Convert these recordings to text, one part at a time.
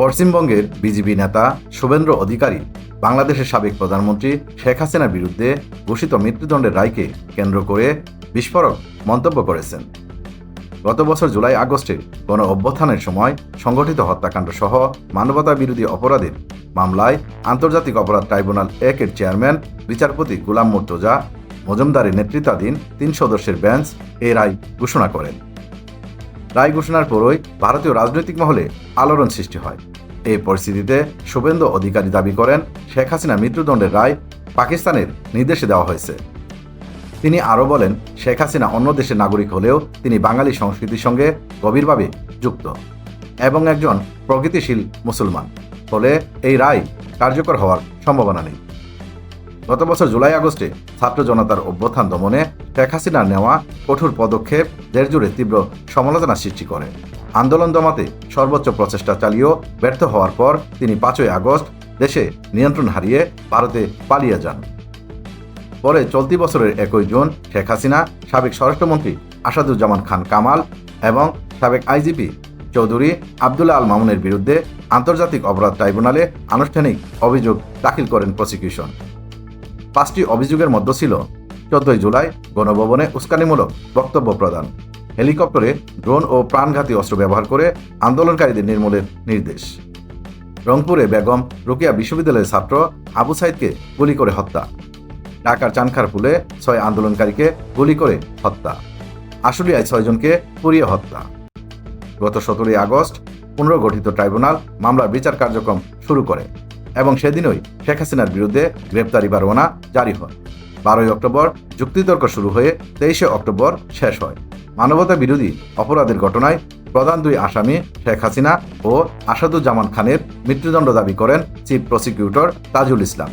পশ্চিমবঙ্গের বিজেপি নেতা শুভেন্দ্র অধিকারী বাংলাদেশের সাবেক প্রধানমন্ত্রী শেখ হাসিনার বিরুদ্ধে ঘোষিত মৃত্যুদণ্ডের রায়কে কেন্দ্র করে বিস্ফোরক মন্তব্য করেছেন। গত বছর জুলাই আগস্টে গণ অভ্যুত্থানের সময় সংগঠিত হত্যাকাণ্ড সহ মানবতা বিরোধী অপরাধের মামলায় আন্তর্জাতিক অপরাধ ট্রাইব্যুনাল একের চেয়ারম্যান, বিচারপতি গুলাম মুর্তজা মজুমদারের নেতৃত্বাধীন তিন সদস্যের বেঞ্চ এ রায় ঘোষণা করেন। রায় ঘোষণার পরই ভারতীয় রাজনৈতিক মহলে আলোড়ন সৃষ্টি হয়। এই পরিস্থিতিতে শুভেন্দু অধিকারী দাবি করেন, শেখ হাসিনা মৃত্যুদণ্ডের রায় পাকিস্তানের নির্দেশে দেওয়া হয়েছে। তিনি আরও বলেন, শেখ হাসিনা অন্য দেশের নাগরিক হলেও তিনি বাঙালি সংস্কৃতির সঙ্গে গভীরভাবে যুক্ত এবং একজন প্রগতিশীল মুসলমান। ফলে এই রায় কার্যকর হওয়ার সম্ভাবনা নেই। গত বছর জুলাই আগস্টে ছাত্র জনতার অভ্যুত্থান দমনে শেখ হাসিনার নেওয়া কঠোর পদক্ষেপ দেশজুড়ে তীব্র সমালোচনা সৃষ্টি করে। আন্দোলন দমাতে সর্বোচ্চ প্রচেষ্টা চালিয়েও ব্যর্থ হওয়ার পর তিনি পাঁচই আগস্ট দেশে নিয়ন্ত্রণ হারিয়ে ভারতে পালিয়ে যান। পরে চলতি বছরের একই জুন শেখ হাসিনা সাবেক স্বরাষ্ট্রমন্ত্রী আসাদুজ্জামান খান কামাল এবং সাবেক আইজিপি চৌধুরী আবদুল্লাহ আল মামুনের বিরুদ্ধে আন্তর্জাতিক অপরাধ ট্রাইব্যুনালে আনুষ্ঠানিক অভিযোগ দাখিল করেন প্রসিকিউশন। পাঁচটি অভিযোগের মধ্যে ছিল চোদ্দই জুলাই গণভবনে উস্কানিমূলক বক্তব্য প্রদান, হেলিকপ্টারে ড্রোন ও প্রাণঘাতী অস্ত্র ব্যবহার করে আন্দোলনকারীদের নির্মূলের নির্দেশ। রংপুরে বেগম রোকেয়া বিশ্ববিদ্যালয়ের ছাত্র আবু সাইদকে গুলি করে হত্যা। ঢাকার চানখারপুলে ছয় আন্দোলনকারীকে গুলি করে হত্যা। আশুলিয়ায় ছয়জনকে পুড়িয়ে হত্যা। গত সতেরোই আগস্ট পুনর্গঠিত ট্রাইব্যুনাল মামলার বিচার কার্যক্রম শুরু করে। এবং সেদিনই শেখ হাসিনার বিরুদ্ধে গ্রেপ্তারি পরোয়ানা জারি হয়। বারোই অক্টোবর যুক্তিতর্ক শুরু হয়ে তেইশে অক্টোবর শেষ হয়। মানবতা বিরোধী অপরাধের ঘটনায় প্রধান দুই আসামি শেখ হাসিনা ও আসাদুজ্জামান খানের মৃত্যুদণ্ড দাবি করেন চিফ প্রসিকিউটর তাজুল ইসলাম।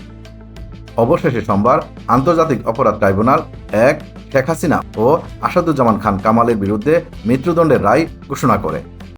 অবশেষে সোমবার আন্তর্জাতিক অপরাধ ট্রাইব্যুনাল এক শেখ হাসিনা ও আসাদুজ্জামান খান কামালের বিরুদ্ধে মৃত্যুদণ্ডের রায় ঘোষণা করে।